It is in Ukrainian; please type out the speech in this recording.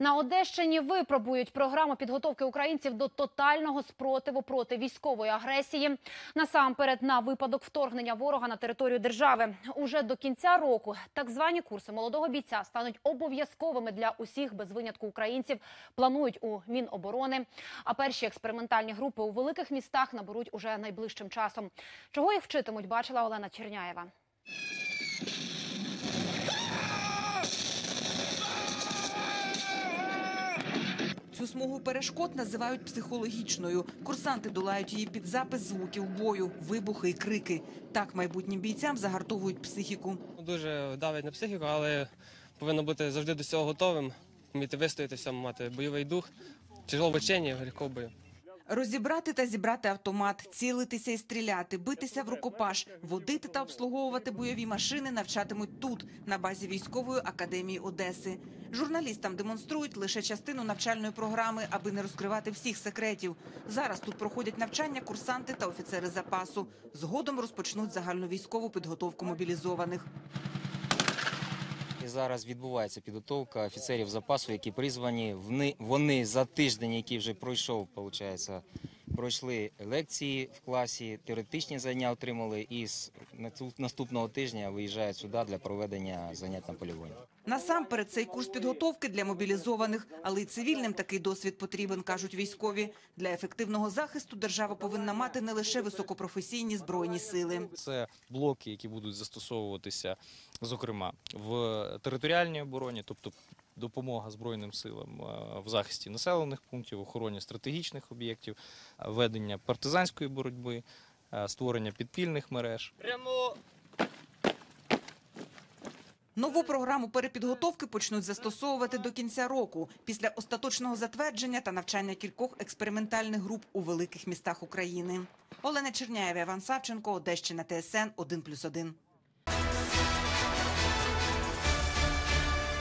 На Одещині випробують програму підготовки українців до тотального спротиву проти військової агресії. Насамперед, на випадок вторгнення ворога на територію держави. Уже до кінця року так звані курси молодого бійця стануть обов'язковими для усіх без винятку українців. Планують у Міноборони. А перші експериментальні групи у великих містах наберуть уже найближчим часом. Чого їх вчитимуть, бачила Олена Черняєва. Цю смугу перешкод називають психологічною. Курсанти долають її під запис звуків бою, вибухи і крики. Так майбутнім бійцям загартовують психіку. Дуже давить на психіку, але повинно бути завжди до цього готовим, вміти вистояти, мати бойовий дух, тяжело в ученні, легко бою. Розібрати та зібрати автомат, цілитися і стріляти, битися в рукопаш, водити та обслуговувати бойові машини навчатимуть тут, на базі військової академії Одеси. Журналістам демонструють лише частину навчальної програми, аби не розкривати всіх секретів. Зараз тут проходять навчання курсанти та офіцери запасу. Згодом розпочнуть загальновійськову підготовку мобілізованих. Зараз відбувається підготовка офіцерів запасу, які призвані. Вони за тиждень, який вже пройшов, виходить, пройшли лекції в класі, теоретичні заняття отримали і з наступного тижня виїжджають сюди для проведення занять на полігоні. Насамперед цей курс підготовки для мобілізованих, але й цивільним такий досвід потрібен, кажуть військові. Для ефективного захисту держава повинна мати не лише високопрофесійні збройні сили. Це блоки, які будуть застосовуватися, зокрема, в територіальній обороні, тобто допомога Збройним силам е, в захисті населених пунктів, охороні стратегічних об'єктів, е, ведення партизанської боротьби, е, створення підпільних мереж. Нову програму перепідготовки почнуть застосовувати до кінця року після остаточного затвердження та навчання кількох експериментальних груп у великих містах України. Олена Черняєва, Іван Савченко, Одещина, ТСН 1+,1.